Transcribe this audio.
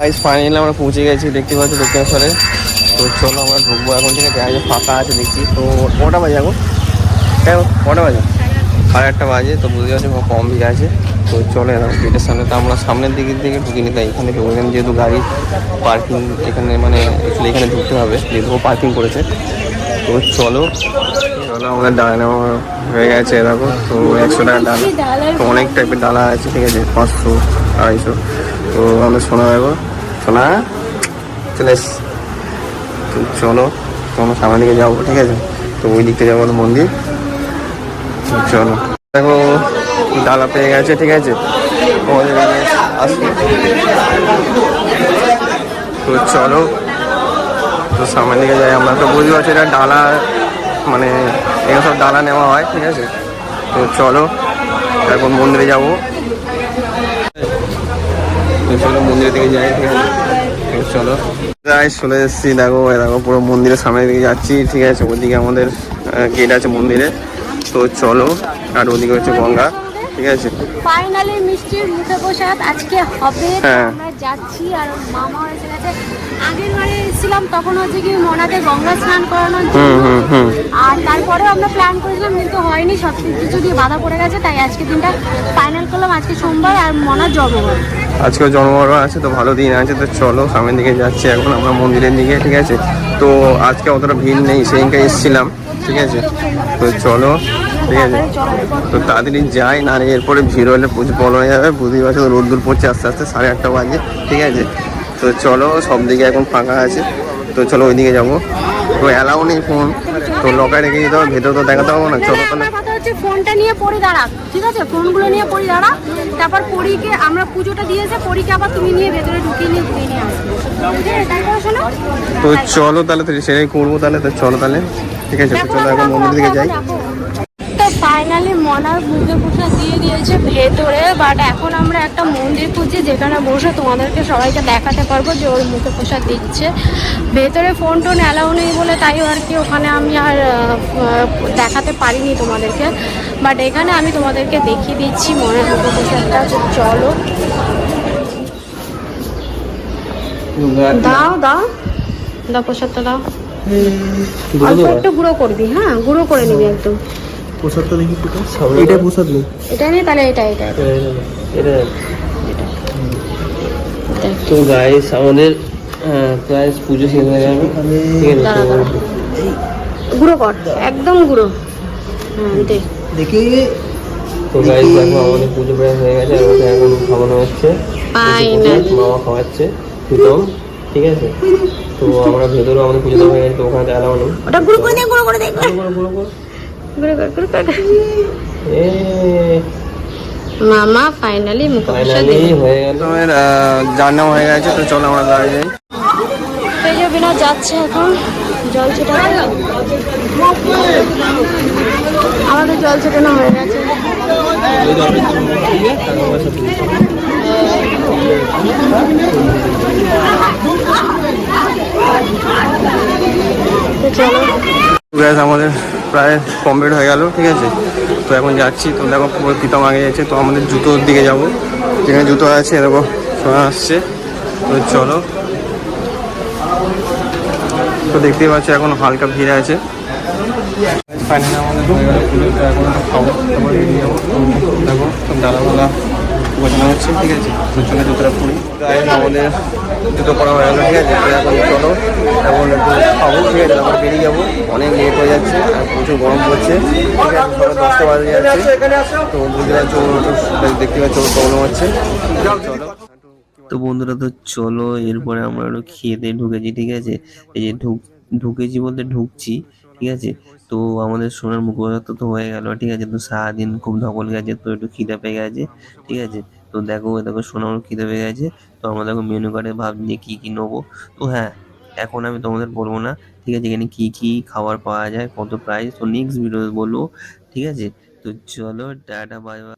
Guys finally আমরা পৌঁছে গেছি, দেখতে পাচ্ছি দক্ষিণেশ্বরে। তো চলো আমরা ঢুকবো, এখন ঠিক আছে আগে ফাঁকা আছে দেখছি। তো কটা বাজে এখন? হ্যাঁ কটা বাজে? সাড়ে আটটা বাজে, তো বুঝতে পারছি কম ভিড় আছে। তো চলে এলাম গেটের সামনে। তো আমরা সামনের দিকে দিকে ঢুকিনি, তাই এখানে ঢুকে গেলাম যেহেতু গাড়ি পার্কিং এখানে মানে এখানে ঢুকতে হবে, যেহেতু পার্কিং করেছে। তো চলো আমাদের ডালা নেওয়া হয়ে গেছে এরকম, তো একশো টাকা ডালা। তো অনেক টাইপের ডালা আছে, ঠিক আছে, পাঁচশো, আড়াইশো। তো আমরা সোনা দেবো সোনা, চলে চলো, তো আমরা সামনের দিকে যাব, ঠিক আছে? তো ওই দিকটা যাব মন্দির। চলো। দেখো, ডালা পেয়ে গেছে, ঠিক আছে? আমাদের আসবে তো চলো। তো সামনের দিকে যাই, আমরা তো বুঝতে পারছি এটা ডালা মানে এখানে সব দানা নেওয়া হয়, ঠিক আছে? তো চলো, এখন মন্দিরে যাব। চলো মন্দিরের দিকে যাই, ঠিক আছে? চলো। প্রায় চলে এসেছি, দেখো দেখো, পুরো মন্দিরের সামনের দিকে যাচ্ছি, ঠিক আছে? ওদিকে আমাদের গেট আছে মন্দিরে। তো চলো, আর ওদিকে হচ্ছে গঙ্গা। ঠিক আছে। ফাইনালি মিষ্টির মুখে প্রসাদ আজকে হবে। হ্যাঁ। আমরা যাচ্ছি আর মামা এসে গেছে। আগের বারে এসেছিলাম তখন হচ্ছে কি মনাতে গঙ্গা স্নান করানোর হুম হুম হুম। আর তারপরেও আমরা প্ল্যান করেছিলাম কিন্তু হয়নি। সব কিছু দিয়ে বাধা পড়ে গেছে তাই আজকে দিনটা ফাইনাল করলাম। আজকে সোমবার আর মনার জন্মবার আজকেও জন্মদিন আছে তো ভালো দিন আছে তো চলো সামনের দিকে যাচ্ছি এখন আমরা মন্দিরের দিকে ঠিক আছে। তো আজকে অতটা ভিড় নেই সেদিনকে এসেছিলাম ঠিক আছে। তো চলো। ঠিক আছে। তো তাড়াতাড়ি যাই না এরপরে ভিড় হলে প্রচুর বলো হয়ে যাবে। বুঝতেই পারছ তো রোদ্দুর পড়ছে আস্তে আস্তে সাড়ে আটটা বাজে ঠিক আছে? তো চলো সব দিকে এখন ফাঁকা আছে। তো চলো ওইদিকে যাব। তো অ্যালাউ নেই ফোন তো লকায় রেখে দিতে হবে ভেতর তো দেখাতে পারব না। চলো তাহলে। হচ্ছে ফোনটা নিয়ে পড়ি দাঁড়া ঠিক আছে? ফোনগুলো নিয়ে পড়ি দাঁড়া। তারপর পরীকে আমরা পুজোটা দিয়েছে পরীকে আবার তুমি নিয়ে ভেতরে ঢুকিয়ে নিয়ে ঘুরিয়ে নিয়ে আসবে। তো চলো তাহলে সেটাই করব তাহলে তো চলো তাহলে। ঠিক আছে চলো এখন মন্দিরের দিকে যাই। ফাইনালি মনার মুখে প্রসাদ দিয়ে দিয়েছে ভেতরে বাট এখন আমরা একটা মন্দির খুঁজছি যেখানে বসে তোমাদেরকে সবাইকে দেখাতে পারব যে ওর মুখে প্রসাদ দিচ্ছে। ভেতরে ফোন টোন অ্যালাউ নেই বলে তাই আর কি ওখানে আমি আর দেখাতে পারিনি তোমাদেরকে। বাট এখানে আমি তোমাদেরকে দেখিয়ে দিচ্ছি মনের মুখে প্রসাদটা যে চলো। দাও দাও। দাও প্রসাদটা দাও। অল্প একটু গুঁড়ো করবি হ্যাঁ গুঁড়ো করে নিবি একদম। প্রসাদটা দেখি এটা প্রসাদ নেই। এটা নিয়ে তাহলে এটা এটা এটা। এটা এটা। তো গাইস আমাদের প্রায় পুজো শেষ হয়ে গেল। ঠিক আছে দাঁড়া, দাঁড়া। গুঁড়ো কর একদম গুঁড়ো। হ্যাঁ দেখি। তো গাইস দেখো। আমাদের পুজো প্রায় হয়ে গেছে। আর ওকে এখন খাওয়ানো হচ্ছে. মামা খাওয়াচ্ছে প্রীতম। ঠিক আছে? তো আমরা ভেতরে আমাদের পুজো দেওয়া হয়ে গেছে তো ওখানে নেই ওটা গুঁড়ো করে দে গুঁড়ো করে দে। গুঁড়ো করো, গুঁড়ো করো। কর গুঁড়ো কর মামা ফাইনালি মুখে প্রসাদ ফাইনালি দিল হয়ে গেল। আমাদের জানা হয়ে গেছে তো চলো আমরা দাঁড়িয়ে যাই। বিনা যাচ্ছে এখন জল ছেটাতে। আমাদের জল ছেটানো হয়ে গেছে চলো গ্যাস আমাদের প্রায় কমপ্লিট হয়ে গেল, ঠিক আছে? তো এখন যাচ্ছি, তো দেখো প্রীতম আগে যাচ্ছে, তো আমাদের জুতোর দিকে যাব। যেখানে জুতো আছে দেখো, সোনা আসছে। তো চলো। তো দেখতেই পাচ্ছ, এখন হালকা ভিড় আছে। ফাইনালি আমাদের হয়ে গেল এখন খাব দেখো ডালাগুলা হচ্ছে, ঠিক আছে? জুতোটা জুতো ঠিক আছে? এখন বেরিয়ে যাব। অনেক লেট হয়ে যাচ্ছে প্রচুর গরম পড়ছে তো দেখতে প্রবলেম হচ্ছে। চলো। তো বন্ধুরা, তো চলো, এরপরে আমরা একটু দিয়ে ঢুকেছি, ঠিক আছে? এই যে ঢুক, ঢুকেছি বলতে ঢুকছি ঠিক আছে? তো আমাদের সোনার মুখপাত্র তো হয়ে গেল, ঠিক আছে? তো সারাদিন খুব ধকল গেছে, তো একটু খিদে পেয়ে গেছে, ঠিক আছে? তো দেখো দেখো, সোনার খিদে পেয়ে গেছে, তো আমরা দেখো মেনু কার্ডে ভাবছি যে কী কী নেব। তো হ্যাঁ এখন আমি তোমাদের বলব না, ঠিক আছে? এখানে কী কী খাবার পাওয়া যায়, কত প্রাইস তো নেক্সট ভিডিও বলব, ঠিক আছে? তো চলো, টাটা বাই বাই